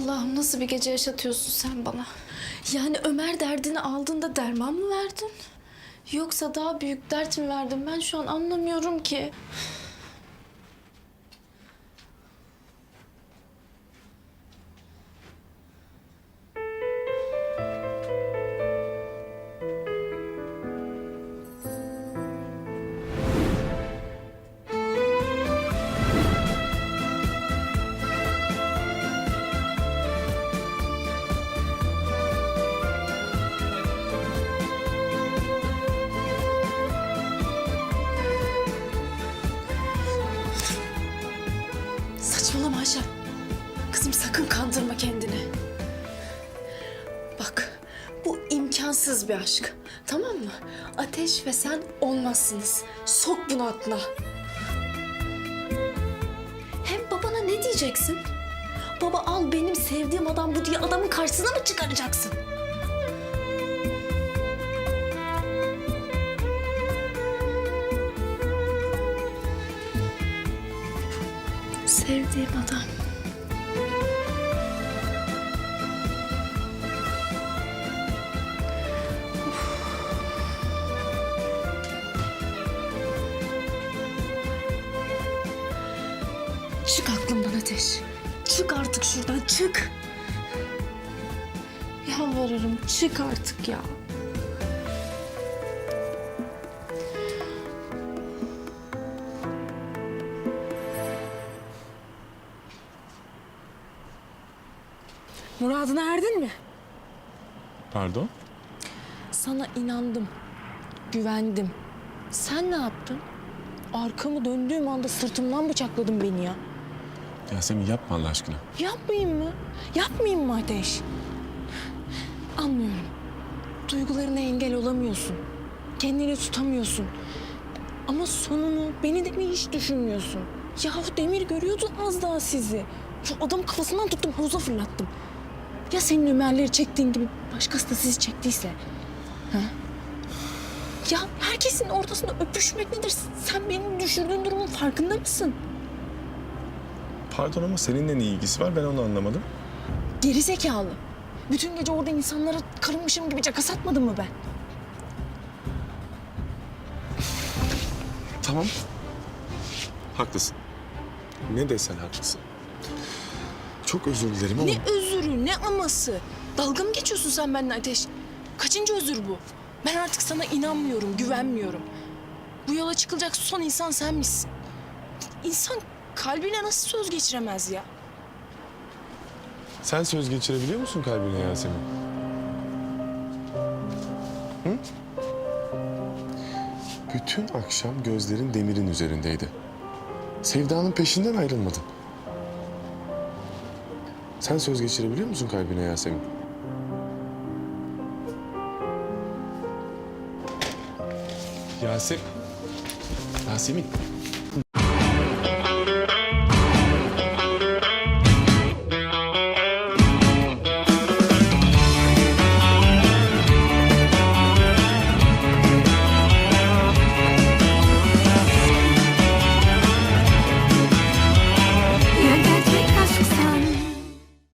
Allah'ım nasıl bir gece yaşatıyorsun sen bana? Yani Ömer derdini aldığında derman mı verdin? Yoksa daha büyük dert mi verdin? Ben şu an anlamıyorum ki. Saçmalama Ayşe. Kızım sakın kandırma kendini. Bak bu imkansız bir aşk. Tamam mı? Ateş ve sen olmazsınız. Sok bunu aklına. Hem babana ne diyeceksin? Baba al benim sevdiğim adam bu diye adamın karşısına mı çıkaracaksın? Sevdiğim adam. Çık aklımdan Ateş. Çık artık şuradan çık. Yalvarırım çık artık ya. Muradına erdin mi? Pardon? Sana inandım. Güvendim. Sen ne yaptın? Arkamı döndüğüm anda sırtımdan bıçakladın beni ya. Yasemin yapma Allah aşkına. Yapmayayım mı? Yapmayayım mı Ateş? Anlıyorum. Duygularına engel olamıyorsun. Kendini tutamıyorsun. Ama sonunu, beni de mi hiç düşünmüyorsun? Yahu Demir görüyordu az daha sizi. Şu adamı kafasından tuttum, havuza fırlattım. Ya senin Ömerleri çektiğin gibi başkası da sizi çektiyse? Ha? Ya herkesin ortasında öpüşmek nedir? Sen benim düşürdüğün durumun farkında mısın? Pardon ama seninle ne ilgisi var ben onu anlamadım. Geri zekalı. Bütün gece orada insanlara karınmışım gibi caka satmadım mı ben? Tamam. Haklısın. Ne desen haklısın. Çok özür dilerim ama... Ne özürü, ne aması. Dalga mı geçiyorsun sen benimle Ateş? Kaçıncı özür bu? Ben artık sana inanmıyorum, güvenmiyorum. Bu yola çıkılacak son insan sen misin? İnsan kalbine nasıl söz geçiremez ya? Sen söz geçirebiliyor musun kalbine Yasemin? Hı? Bütün akşam gözlerin demirin üzerindeydi. Sevdanın peşinden ayrılmadın. Sen söz geçirebiliyor musun kalbine Yasemin? Yasemin. Yasemin.